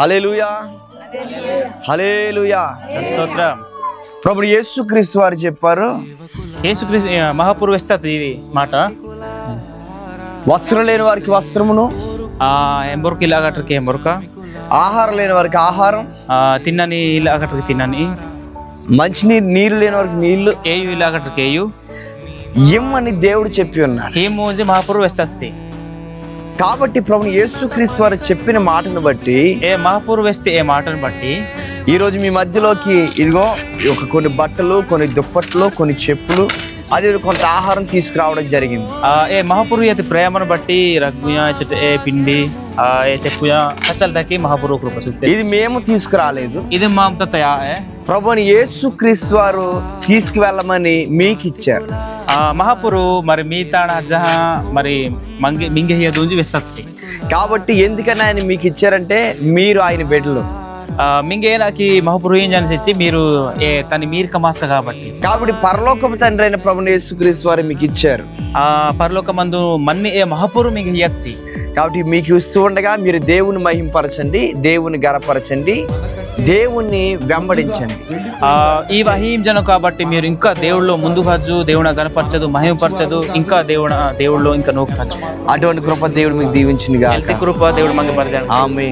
Hallelujah hallelujah స్తోత్రం. ప్రభు యేసుక్రీస్తు వారు చెప్పారు. యేసుక్రీస్తు మహాపూర్ వేస్తుంది ఇది మాట. వస్త్రం లేని వారికి వస్త్రమును. ఎంబొరకు ఇలాగట్రకి ఎంబొరక? ఆహారం లేని వారికి ఆహారం. తిన్నని ఇలాగట్రకి తిన్నని. మంచినీరు నీరు లేని వారికి నీళ్ళు ఏయు ఇలాగట్రకి ఏయు? ఇమ్మని దేవుడు చెప్పి ఉన్నాడు. ఏ మోజే మహాపూర్ వేస్తుంది కాబట్టి ప్రభు యేసుక్రీస్తు వారు చెప్పిన మాటను బట్టి ఏ మహాపూర్ వేస్తే ఏ మాటను బట్టి ఈ రోజు మీ మధ్యలోకి ఇదిగో ఒక కొన్ని బట్టలు కొన్ని దుప్పట్లు కొన్ని చెప్పులు అదే కొంత ఆహారం తీసుకురావడం జరిగింది. ఆ, ఏ మహాపూర్ యతి ప్రేమను బట్టి రగ్గుయ ఏ పిండి ఆ, ఏ చెప్పుయ కచ్చల దక్కి మహాపూర్ కృప ఇది మేము తీసుకురాలేదు. ఇది మా తయా ప్రభుని యేసుక్రీస్తు వారు తీసుకువెళ్ళమని మీకు ఇచ్చారు మహాపురు మరి మీ తాణ జహా మరి మంగి మింగెయ్య దూంజి వేస్తుంది కాబట్టి ఎందుకని ఆయన మీకు ఇచ్చారంటే మీరు ఆయన బిడ్డలు. మింగే నాకి మహాపురు ఏం చేసి మీరు ఏ తని మీరు కమాస్త కాబట్టి. కాబట్టి పరలోకపు తండ్రి అయిన ప్రభుని యేసుక్రీస్తు వారు మీకు ఇచ్చారు. ఆ పరలోక మందు మన్ని ఏ మహాపురు మింగ ఇయ్యత్సి కాబట్టి మీకు ఇస్తూ ఉండగా మీరు దేవుని మహింపరచండి దేవుని గరపరచండి. దేవుణ్ణి వెంబడించండి. ఆ ఈ వహీం జనం కాబట్టి మీరు ఇంకా దేవుళ్ళో ముందు హజ్జు దేవున కనపరచదు మహిమపరచదు ఇంకా దేవుడ దేవుళ్ళో ఇంకా నోకు అటువంటి కృప దేవుడు మీకు దీవించింది కృప దేవుడు మంగపరచాడు ఆమె